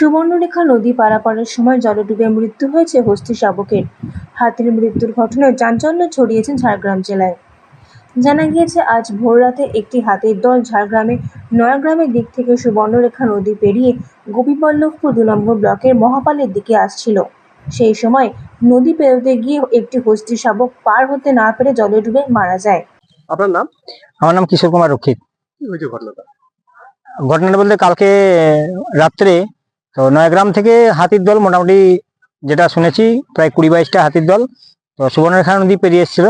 সুবর্ণরেখা নদী পারাপারের সময় জলে ডুবে মৃত্যু হয়েছে হস্তি শাবকের। হাতির মৃত্যুর ঘটনায় চাঞ্চল্য ছড়িয়েছে ঝাড়গ্রাম জেলায়। জানা গিয়েছে আজ ভোররাতে একটি হাতির দল ঝাড়গ্রামে নয়াগ্রামের দিক থেকে সুবর্ণরেখা নদী পেরিয়ে গোপীবল্লভপুর দু নম্বর ব্লকের মহাপালের দিকে আসছিল। সেই সময় নদী পেরোতে গিয়ে একটি হস্তি শাবক পার হতে না পেরে জলে ডুবে মারা যায়। আপনার নাম? আমার নাম কিশোর কুমার রক্ষিত। ঘটনাটা? ঘটনাটা বলতে কালকে রাত্রে তো নয়াগ্রাম থেকে হাতির দল মোটামুটি যেটা শুনেছি, প্রায় কুড়ি বাইশটা হাতির দল। তো সুবর্ণরেখা নদী পেরিয়ে এসেছিল।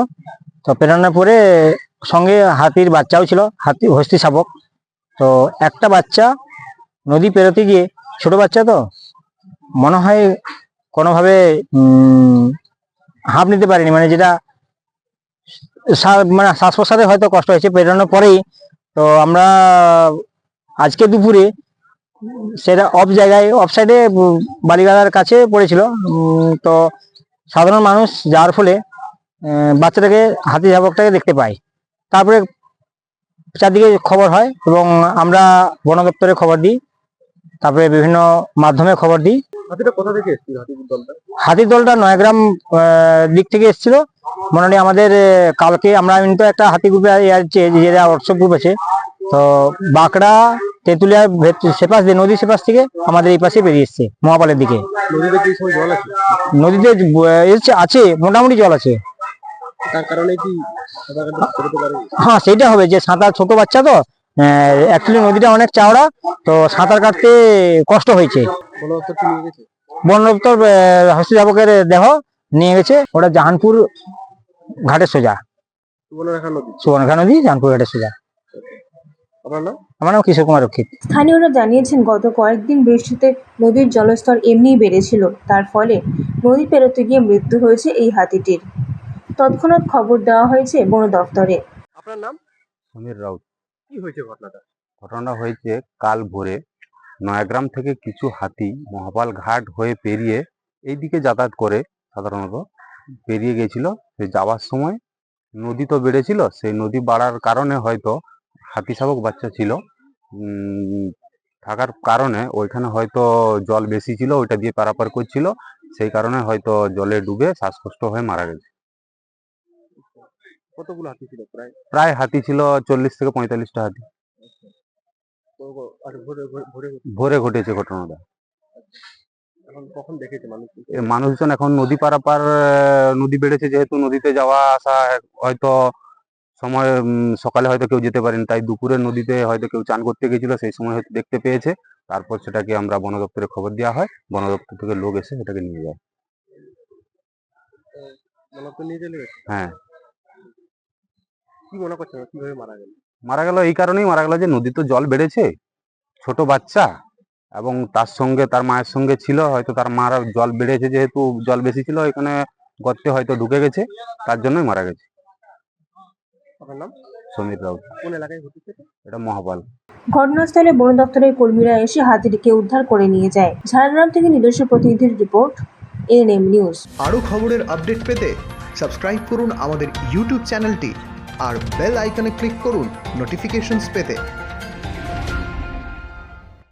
তো পেরানোর পরে সঙ্গে হাতির বাচ্চাও ছিল, হাতি হস্তি শাবক। তো একটা বাচ্চা নদী পেরোতে গিয়ে, ছোট বাচ্চা তো, মনে হয় কোনোভাবে হাঁপ নিতে পারেনি। মানে যেটা মানে শ্বাস প্রশ্বাসে হয়তো কষ্ট হয়েছে, পেরোনোর পরেই। তো আমরা আজকে দুপুরে সেটা অফ জায়গায় অফ সাইডে বালিগালার কাছে পড়েছিল। তো সাধারণ মানুষ যাওয়ার ফলে বাচ্চাটাকে হাতি ঝাপকটাকে দেখতে পায়। তারপরে চারদিকে খবর হয় এবং আমরা বন দপ্তরে খবর দিই। তারপরে বিভিন্ন মাধ্যমে খবর দিই। হাতির দলটা? নয়াগ্রাম দিক থেকে এসেছিল। মোটামুটি আমাদের কালকে আমরা তো একটা হাতি গ্রুপে আছে যেটা হোয়াটসঅ্যাপ গ্রুপ আছে তো বাঁকড়া তেঁতুলিয়া সেপাশ দিয়ে নদী সেপাশ থেকে আমাদের এই পাশে বেরিয়ে এসছে মহাপালের দিকে। নদীতে আছে? এসছে আছে মোটামুটি জল আছে। হ্যাঁ সেটা হবে যে সাঁতার ছোট বাচ্চা তো অ্যাকচুয়ালি নদীটা অনেক চওড়া তো সাঁতার কাটতে কষ্ট হয়েছে। দপ্তর বন দপ্তর হস্তিজাবকের দেহ নিয়ে গেছে ওটা জাহানপুর ঘাটের সোজা। সুবর্ণরেখা নদী। সুবর্ণখা নদী জাহানপুর ঘাটের সোজা। আপনার নাম? আমার নাম কিশোর কুমার রক্ষিত। স্থানীয়রা জানিয়েছেন গত কয়েকদিন বৃষ্টিতে নদীর জলস্তর এমনিই বেড়েছিল। তার ফলে নদী পেরোতে গিয়ে মৃত্যু হয়েছে এই হাতিটির। তৎক্ষণাৎ খবর দেওয়া হয়েছে বন দপ্তরে। আপনার নাম? সমীর রাউত। কি হয়েছে ঘটনাটা? ঘটনা হয়েছে কাল ভোরে নয়াগ্রাম থেকে কিছু হাতি মহাপাল ঘাট হয়ে পেরিয়ে এই দিকে যাতায়াত করে সাধারণত পেরিয়ে গেছিল। সে যাওয়ার সময় নদী তো বেড়েছিল সেই নদী বাড়ার কারণে হয়তো হাতি শাবক বাচ্চা ছিল। থাকার কারণে ওইখানে হয়তো জল বেশি ছিল ওইটা দিয়ে পারাপার করছিল। সেই কারণে হয়তো জলে ডুবে শ্বাসকষ্ট হয়ে মারা গেছে। কতগুলো হাতি ছিল প্রায়? প্রায় হাতি ছিল চল্লিশ থেকে পঁয়তাল্লিশটা হাতি। আর ভোরে ঘটেছে ঘটনাটা। মানুষজন এখন নদী পারাপার নদী বেড়েছে যেহেতু নদীতে যাওয়া আসা হয়তো সময় সকালে হয়তো কেউ যেতে পারেন তাই দুপুরে নদীতে হয়তো কেউ চান করতে গেছিল সেই সময় হয়তো দেখতে পেয়েছে। তারপর সেটাকে আমরা বন দপ্তরে খবর দেওয়া হয় বন দপ্তর থেকে লোক এসে সেটাকে নিয়ে যায়। হ্যাঁ। কি মনে করছেন কীভাবে মারা গেল? মারা গেল এই কারণেই মারা গেল যে নদী তো জল বেড়েছে ছোট বাচ্চা এবং তার সঙ্গে তার মায়ের সঙ্গে ছিল হয়তো তার মারা জল বেড়েছে যেহেতু জল বেশি ছিল এখানে গর্তে হয়তো ঢুকে গেছে তার জন্যই মারা গেছে। আপনার নাম? সমীর রাউত। কোন এলাকায় ঘটেছে এটা? মহাপাল। ঘটনাস্থলে বন দপ্তরের কর্মীরা এসে হাতিটিকে উদ্ধার করে নিয়ে যায়। ঝাড়গ্রাম থেকে নিজস্ব প্রতিনিধির রিপোর্ট এএনএম নিউজ। আরও খবরের আপডেট পেতে সাবস্ক্রাইব করুন আমাদের ইউটিউব চ্যানেলটি আর বেল আইকনে ক্লিক করুন নোটিফিকেশনস পেতে।